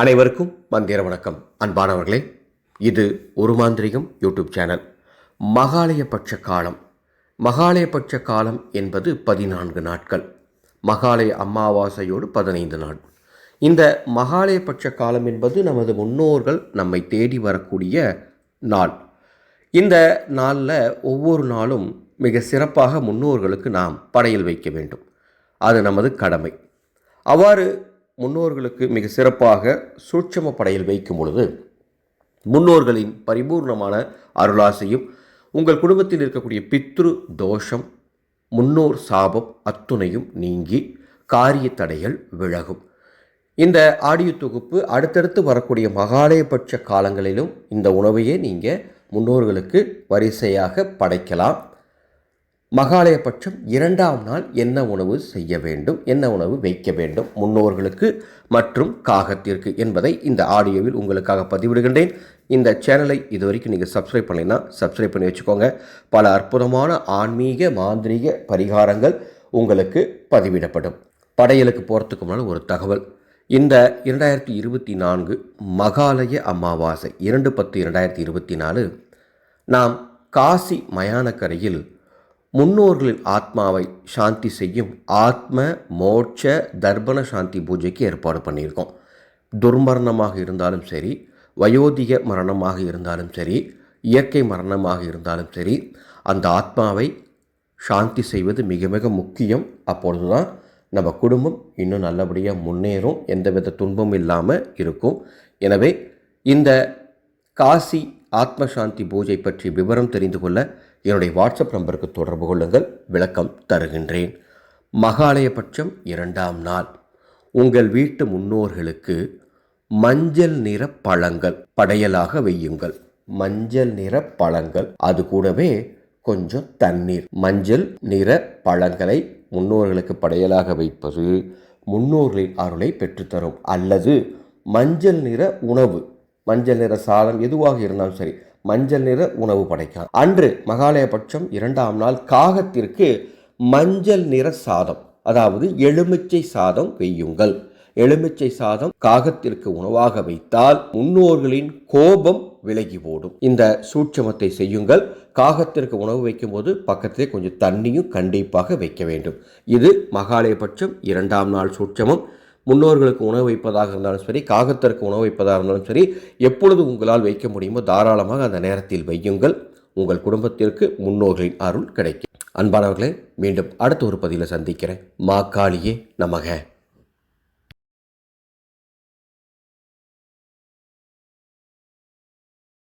அனைவருக்கும் மந்திர வணக்கம். அன்பானவர்களே இது ஒரு மாந்திரிகம் யூடியூப் சேனல். மகாலயபட்ச காலம். மகாலயபட்ச காலம் என்பது பதினான்கு நாட்கள். மகாலய அமாவாசையோடு பதினைந்து நாள். இந்த மகாலயபட்ச காலம் என்பது நமது முன்னோர்கள் நம்மை தேடி வரக்கூடிய நாள். இந்த நாளில் ஒவ்வொரு நாளும் மிக சிறப்பாக முன்னோர்களுக்கு நாம் படையல் வைக்க வேண்டும். அது நமது கடமை. அவ்வாறு முன்னோர்களுக்கு மிக சிறப்பாக சூட்சம படையல் வைக்கும் பொழுது முன்னோர்களின் பரிபூர்ணமான அருளாசையும் உங்கள் குடும்பத்தில் இருக்கக்கூடிய பித்ரு தோஷம் முன்னோர் சாபம் அத்துணையும் நீங்கி காரிய தடைகள் விலகும். இந்த ஆடியோ தொகுப்பு அடுத்தடுத்து வரக்கூடிய மகாலயபட்ச காலங்களிலும் இந்த உணவையே நீங்கள் முன்னோர்களுக்கு வரிசையாக படைக்கலாம். மகாலய பட்சம் இரண்டாம் நாள் என்ன உணவு செய்ய வேண்டும் என்ன உணவு வைக்க வேண்டும் முன்னோர்களுக்கு மற்றும் காகத்திற்கு என்பதை இந்த ஆடியோவில் உங்களுக்காக பதிவிடுகின்றேன். இந்த சேனலை இது வரைக்கும் நீங்கள் சப்ஸ்கிரைப் பண்ணலைன்னா சப்ஸ்கிரைப் பண்ணி வச்சுக்கோங்க. பல அற்புதமான ஆன்மீக மாந்திரீக பரிகாரங்கள் உங்களுக்கு பதிவிடப்படும். படையலுக்கு போகிறதுக்கு முன்னால் ஒரு தகவல். இந்த இரண்டாயிரத்தி இருபத்தி நான்கு மகாலய அமாவாசை இரண்டு பத்து இரண்டாயிரத்தி இருபத்தி நாலு நாம் காசி மயானக்கரையில் முன்னோர்களின் ஆத்மாவை சாந்தி செய்யும் ஆத்ம மோட்ச தர்ப்பண சாந்தி பூஜைக்கு ஏற்பாடு பண்ணியிருக்கோம். துர்மரணமாக இருந்தாலும் சரி வயோதிக மரணமாக இருந்தாலும் சரி இயற்கை மரணமாக இருந்தாலும் சரி அந்த ஆத்மாவை சாந்தி செய்வது மிக மிக முக்கியம். அப்பொழுது தான் நம்ம குடும்பம் இன்னும் நல்லபடியாக முன்னேறும். எந்தவித துன்பமும் இல்லாமல் இருக்கும். எனவே இந்த காசி ஆத்ம சாந்தி பூஜை பற்றி விவரம் தெரிந்து கொள்ள என்னுடைய வாட்ஸ்அப் நம்பருக்கு தொடர்பு கொள்ளுங்கள். விளக்கம் தருகின்றேன். மகாலயபட்சம் இரண்டாம் நாள். உங்கள் வீட்டு முன்னோர்களுக்கு மஞ்சள் நிற பழங்கள் படையலாக வையுங்கள் மஞ்சள் நிற பழங்கள் அது கூடவே கொஞ்சம் தண்ணீர். மஞ்சள் நிற பழங்களை முன்னோர்களுக்கு படையலாக வைப்பது முன்னோர்களின் அருளை பெற்றுத்தரும். அல்லது மஞ்சள் நிற உணவு மஞ்சள் நிற சாதம் எதுவாக இருந்தாலும் சரி மஞ்சள் நிற உணவு படைக்கலாம். அன்று மகாலயபட்சம் இரண்டாம் நாள் காகத்திற்கு மஞ்சள் நிற சாதம் அதாவது எலுமிச்சை சாதம் வையுங்கள் எலுமிச்சை சாதம் காகத்திற்கு உணவாக வைத்தால் முன்னோர்களின் கோபம் விலகி போடும் இந்த சூட்சமத்தை செய்யுங்கள். காகத்திற்கு உணவு வைக்கும்போது பக்கத்திலே கொஞ்சம் தண்ணியும் கண்டிப்பாக வைக்க வேண்டும். இது மகாலயபட்சம் இரண்டாம் நாள் சூட்சமம். முன்னோர்களுக்கு உணவு வைப்பதாக இருந்தாலும் சரி காகத்திற்கு உணவு வைப்பதாக இருந்தாலும் சரி எப்பொழுது உங்களால் வைக்க முடியுமோ தாராளமாக அந்த நேரத்தில் வையுங்கள். உங்கள் குடும்பத்திற்கு முன்னோர்களின் அருள் கிடைக்கும். அன்பானவர்களே மீண்டும் அடுத்த ஒரு பதிவில் சந்திக்கிறேன். மாக்காளியே நமக.